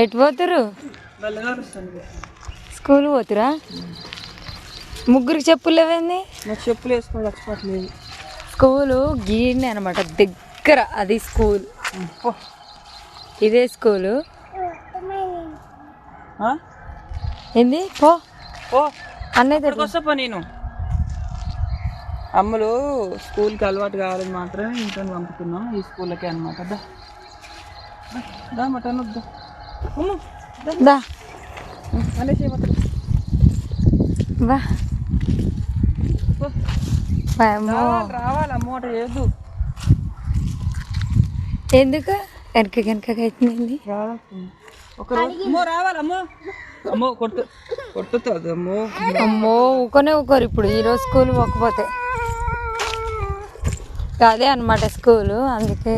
ఎటు పోతురు స్కూల్ పోతురా? ముగ్గురికి చెప్పులు లేవేంది? నాకు చెప్పులు వేసుకొని చచ్చిపోవట్లేదు స్కూలు గీడిని అనమాట దగ్గర అది స్కూల్. ఇదే స్కూలు. ఏంది? పో. ఓ అన్నయ్య పో నేను. అమ్మలు స్కూల్కి అలవాటు కావాలని మాత్రమే ఇంట్లో పంపుతున్నాం ఈ స్కూల్కే అనమాట దా, దా మటన్ వద్దా. అట చేయొద్దు. ఎందుకు? వెనక వెనక అవుతుంది రావాలి ఒక రోజు అమ్మో రావాలి అమ్మో. అమ్మో కొట్టు కొట్టుతుంది అమ్మో. అమ్మో ఊకొనే ఊకోరు ఇప్పుడు ఈరోజు స్కూల్ పోకపోతే. అదే అనమాట స్కూలు. అందుకే